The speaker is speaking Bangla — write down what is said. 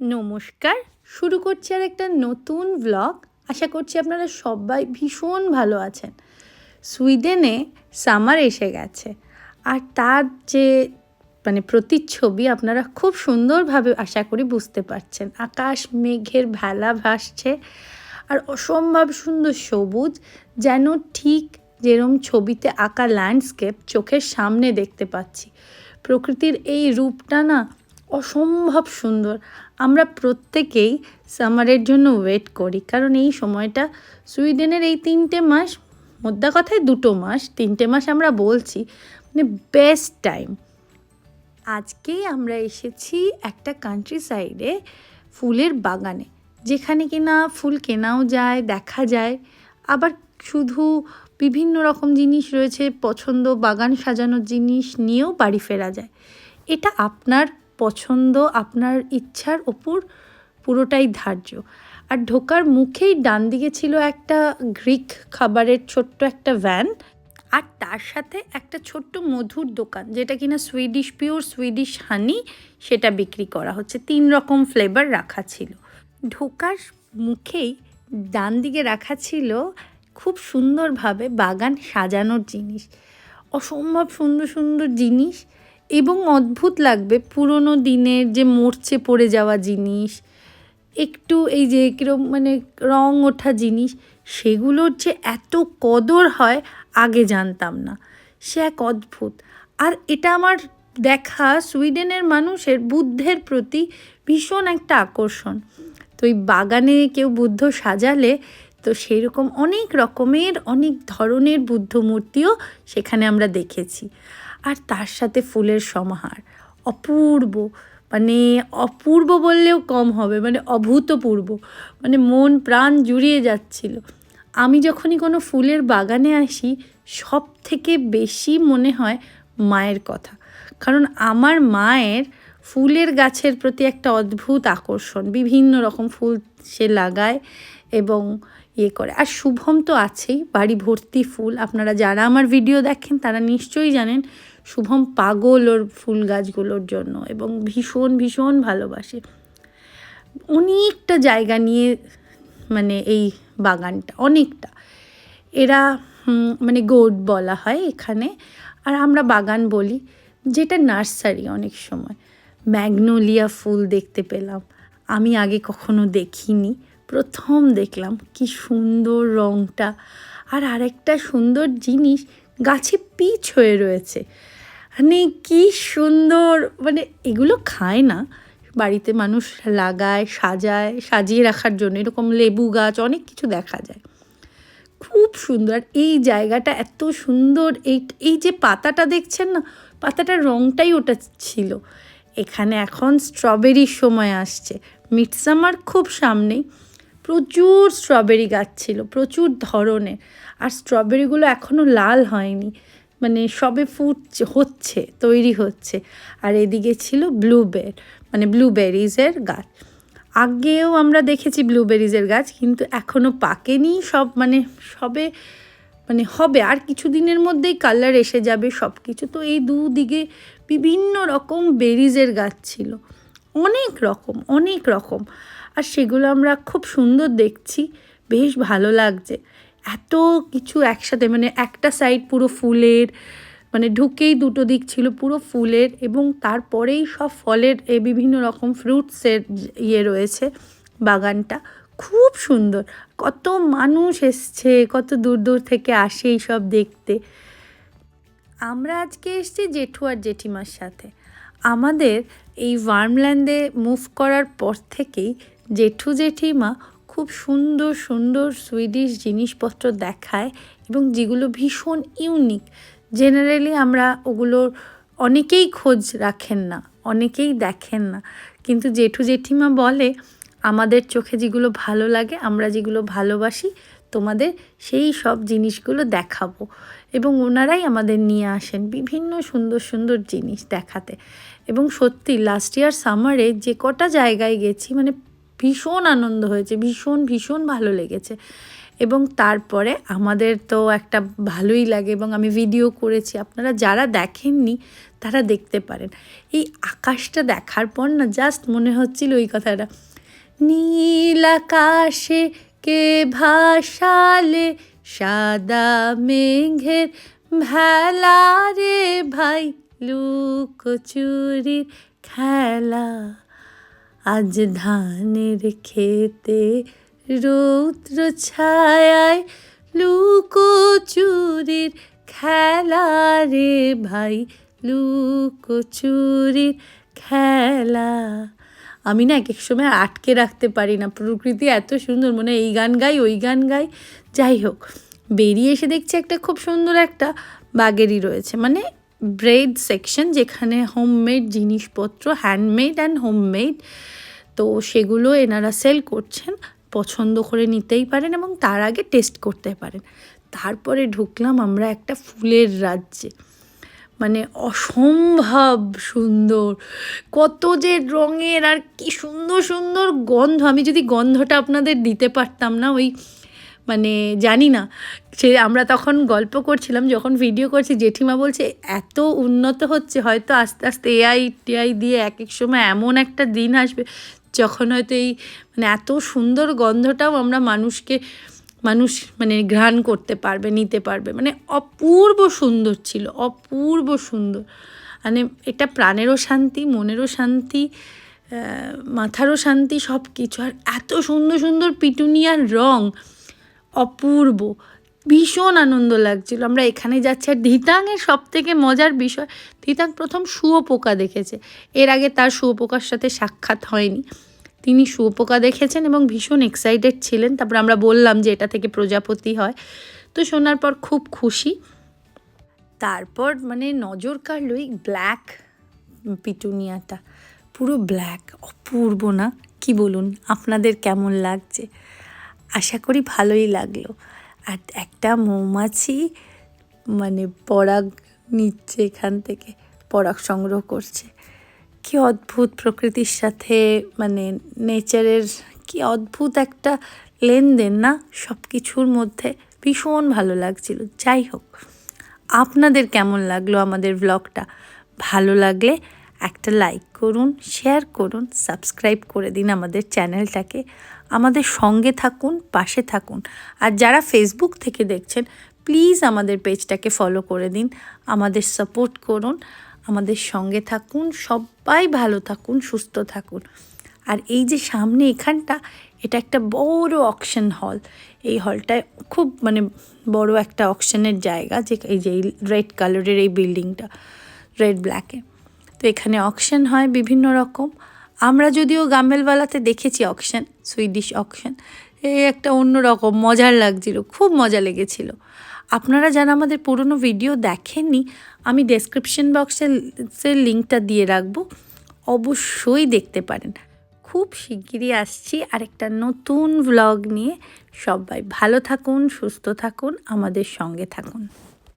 নমস্কার, শুরু করছি আর একটা নতুন ব্লগ আশা করছি আপনারা সবাই ভীষণ ভালো আছেন। সুইডেনে সামার এসে গেছে। আর তার যে মানে প্রতিচ্ছবি আপনারা খুব সুন্দরভাবে আশা করি বুঝতে পারছেন। আকাশ মেঘের ভেলা ভাসছে আর অসম্ভব সুন্দর সবুজ, যেন ঠিক যেরম ছবিতে আঁকা ল্যান্ডস্কেপ চোখের সামনে দেখতে পাচ্ছি। প্রকৃতির এই রূপটা না অসম্ভব সুন্দর। আমরা প্রত্যেকেই সামারের জন্য ওয়েট করি, কারণ এই সময়টা সুইডেনের এই তিনটে মাস, মোদ্দা কথায় দুটো মাস, তিনটে মাস আমরা বলছি মানে বেস্ট টাইম আজকেই আমরা এসেছি একটা কান্ট্রি সাইডে ফুলের বাগানে, যেখানে কিনা ফুল কেনাও যায়, দেখা যায়। আবার শুধু বিভিন্ন রকম জিনিস রয়েছে, পছন্দ বাগান সাজানোর জিনিস নিয়েও বাড়ি ফেরা যায়। এটা আপনার পছন্দ আপনার ইচ্ছার ওপর পুরোটাই ধার্য। আর ঢোকার মুখেই ডান দিকে ছিল একটা গ্রিক খাবারের ছোট্ট একটা ভ্যান, আর তার সাথে একটা ছোট্ট মধুর দোকান, যেটা কিনা সুইডিশ, পিওর সুইডিশ হানি সেটা বিক্রি করা হচ্ছে। তিন রকম ফ্লেভার রাখা ছিল। ঢোকার মুখেই ডান দিকে রাখা ছিল খুব সুন্দরভাবে বাগান সাজানোর জিনিস। অসম্ভব সুন্দর সুন্দর জিনিস। এবং অদ্ভুত লাগবে পুরনো দিনের যে মরচে পড়ে যাওয়া জিনিস, একটু এই যে কীরকম মানে রং ওঠা জিনিস, সেগুলোর যে এত কদর হয় আগে জানতাম না। সে এক অদ্ভুত। আর এটা আমার দেখা সুইডেনের মানুষের বুদ্ধের প্রতি ভীষণ একটা আকর্ষণ। তো এই বাগানে কেউ বুদ্ধ সাজালে তো সেরকম অনেক রকমের, অনেক ধরনের বুদ্ধ মূর্তিও সেখানে আমরা দেখেছি। আর তার সাথে ফুলের সমাহার। অপূর্ব। মানে অপূর্ব বললেও কম হবে মানে অভূতপূর্ব। মানে মন প্রাণ জুড়িয়ে যাচ্ছিল। আমি যখনই কোনো ফুলের বাগানে আসি সব থেকে বেশি মনে হয় মায়ের কথা। কারণ আমার মায়ের ফুলের গাছের প্রতি একটা অদ্ভুত আকর্ষণ। বিভিন্ন রকম ফুল সে লাগায় এবং ইয়ে করে। আর শুভম তো আছেই, বাড়ি ভর্তি ফুল। আপনারা যারা আমার ভিডিও দেখেন, তারা নিশ্চয়ই জানেন, শুভম পাগল ওর ফুল গাছগুলোর জন্য এবং ভীষণ ভীষণ ভালোবাসে। অনেকটা জায়গা নিয়ে মানে এই বাগানটা, অনেকটা। এরা মানে গোড বলা হয় এখানে। আর আমরা বাগান বলি, যেটা নার্সারি অনেক সময়। ম্যাগনোলিয়া ফুল দেখতে পেলাম। আমি আগে কখনো দেখিনি। প্রথম দেখলাম কি সুন্দর রঙটা আর আরেকটা সুন্দর জিনিস গাছে পিচ হয়ে রয়েছে। মানে কি সুন্দর মানে এগুলো খায় না। বাড়িতে মানুষ লাগায়, সাজায়, সাজিয়ে রাখার জন্য। এরকম লেবু গাছ, অনেক কিছু দেখা যায়। খুব সুন্দর। এই জায়গাটা এত সুন্দর, এই এই যে পাতাটা দেখছেন না, পাতাটার রঙটাই ওটা ছিল। এখানে এখন স্ট্রবেরির সময় আসছে। মিটসামার খুব সামনেই। প্রচুর স্ট্রবেরি গাছ ছিল, প্রচুর ধরনের। আর স্ট্রবেরিগুলো এখনও লাল হয়নি মানে সবে ফুট হচ্ছে, তৈরি হচ্ছে। আর এদিকে ছিল ব্লুবের মানে ব্লুবেরিজের গাছ। আগেও আমরা দেখেছি ব্লুবেরিজের গাছ, কিন্তু এখনও পাকেনি, সব মানে সবে মানে হবে। আর কিছু দিনের মধ্যেই কালার এসে যাবে সব কিছু তো এই দুদিকে বিভিন্ন রকম বেরিজের গাছ ছিল। অনেক রকম অনেক রকম। আর সেগুলো আমরা খুব সুন্দর দেখছি। বেশ ভালো লাগছে। এত কিছু একসাথে মানে একটা সাইড পুরো ফুলের মানে ঢুকেই দুটো দিক ছিল পুরো ফুলের এবং তারপরেই সব ফলের এ বিভিন্ন রকম ফ্রুটসের ইয়ে রয়েছে বাগানটা। খুব সুন্দর। কত মানুষ এসছে, কত দূর দূর থেকে আসে এই সব দেখতে। আমরা আজকে এসছি জেঠু আর জেঠিমার সাথে। আমাদের এই ওয়ার্মল্যান্ডে মুভ করার পর থেকেই জেঠু জেঠিমা খুব সুন্দর সুন্দর সুইডিশ জিনিসপত্র দেখায় এবং যেগুলো ভীষণ ইউনিক জেনারেলি আমরা ওগুলোর অনেকেই খোঁজ রাখেন না, অনেকেই দেখেন না। কিন্তু জেঠু জেঠিমা বলে, আমাদের চোখে যেগুলো ভালো লাগে, আমরা যেগুলো ভালোবাসি, তোমাদের সেই সব জিনিসগুলো দেখাবো। এবং ওনারাই আমাদের নিয়ে আসেন বিভিন্ন সুন্দর সুন্দর জিনিস দেখাতে। এবং সত্যি লাস্ট ইয়ার সামারে যে কটা জায়গায় গেছি মানে ভীষণ আনন্দ হয়েছে, ভীষণ ভীষণ ভালো লেগেছে। এবং তারপরে আমাদের তো একটা ভালোই লাগে এবং আমি ভিডিও করেছি, আপনারা যারা দেখেননি তারা দেখতে পারেন। এই আকাশটা দেখার পর না জাস্ট মনে হচ্ছিল ওই কথাটা, নীল আকাশে কে ভাসালে, সাদা মেঘের ভেলা রে ভাই, লুকোচুরির খেলা। আজ ধানের খেতে রৌদ্র ছায়ায় লুকোচুরির খেলা রে ভাই লুকোচুরির খেলা। আমি না এক এক সময় আটকে রাখতে পারি না, প্রকৃতি এত সুন্দর, মনে এই গান গাই, ওই গান গাই। যাই হোক, বেরিয়ে এসে দেখছি একটা খুব সুন্দর একটা বাগেরই রয়েছে মানে ব্রেড সেকশন যেখানে হোমমেড জিনিসপত্র হ্যান্ডমেড অ্যান্ড হোমমেড তো সেগুলো এনারা সেল করছেন, পছন্দ করে নিতেই পারেন এবং তার আগে টেস্ট করতে পারেন। তারপরে ঢুকলাম আমরা একটা ফুলের রাজ্যে। মানে অসম্ভব সুন্দর, কত যে রঙের আর কি সুন্দর সুন্দর গন্ধ। আমি যদি গন্ধটা আপনাদের দিতে পারতাম না, ওই মানে জানি না। সে আমরা তখন গল্প করছিলাম, যখন ভিডিও করছি, জেঠিমা বলছে, এত উন্নত হচ্ছে, হয়তো আস্তে আস্তে এআই টিআই দিয়ে এক এক সময় এমন একটা দিন আসবে। যখন হয়তো এই মানে এত সুন্দর গন্ধটাও আমরা মানুষকে, মানুষ মানে ঘ্রাণ করতে পারবে, নিতে পারবে। মানে অপূর্ব সুন্দর ছিল, অপূর্ব সুন্দর। মানে এটা প্রাণেরও শান্তি, মনেরও শান্তি মাথারও শান্তি সব কিছু আর এত সুন্দর সুন্দর পিটুনিয়ার রং অপূর্ব, ভীষণ আনন্দ লাগছিল। আমরা এখানে যাচ্ছি। আর ধিতাংয়ের সব থেকে মজার বিষয়, ধিতাং প্রথম শুয়োপোকা দেখেছে। এর আগে তার শুয়োপোকার সাথে সাক্ষাৎ হয়নি। তিনি শুয়োপোকা দেখেছেন এবং ভীষণ এক্সাইটেড ছিলেন। তারপর আমরা বললাম যে এটা থেকে প্রজাপতি হয়। তো শোনার পর খুব খুশি। তারপর মানে নজর কাড়ল এই ব্ল্যাক পিটুনিয়াটা। পুরো ব্ল্যাক অপূর্ব না? কি বলুন? আপনাদের কেমন লাগছে? আশা করি ভালোই লাগল। আর একটা মৌমাছি মানে পরাগ নিচ্ছে এখান থেকে, পরাগ সংগ্রহ করছে। কি অদ্ভুত প্রকৃতির সাথে মানে নেচারের কি অদ্ভুত একটা লেনদেন না? সব কিছুর মধ্যে ভীষণ ভালো লাগছিল। যাই হোক, আপনাদের কেমন লাগল আমাদের ব্লগটা ভালো লাগলে একটা লাইক করুন শেয়ার করুন সাবস্ক্রাইব করে দিন আমাদের চ্যানেলটাকে আমাদের সঙ্গে থাকুন, পাশে থাকুন। আর যারা ফেসবুক থেকে দেখছেন প্লিজ আমাদের পেজটাকে ফলো করে দিন। আমাদের সাপোর্ট করুন, আমাদের সঙ্গে থাকুন, সবাই ভালো থাকুন, সুস্থ থাকুন। আর এই যে সামনে এখানটা, এটা একটা বড় অকশন হল এই হলটায় খুব মানে বড় একটা অকশনের জায়গা, যে এই যে রেড কালারের এই বিল্ডিংটা রেড ব্ল্যাকে তো এখানে অকশন হয় বিভিন্ন রকম। আমরা যদিও গাম্বেলওয়ালাতে দেখেছি অকশন সুইডিশ অকশন এই একটা অন্য রকম, মজার লাগছিল, খুব মজা লেগেছিল। আপনারা যারা আমাদের পুরনো ভিডিও দেখেননি, আমি ডেসক্রিপশন বক্সের লিঙ্কটা দিয়ে রাখব, অবশ্যই দেখতে পারেন। খুব শিগগিরই আসছি আরেকটা নতুন ভ্লগ নিয়ে। সবাই ভালো থাকুন, সুস্থ থাকুন, আমাদের সঙ্গে থাকুন।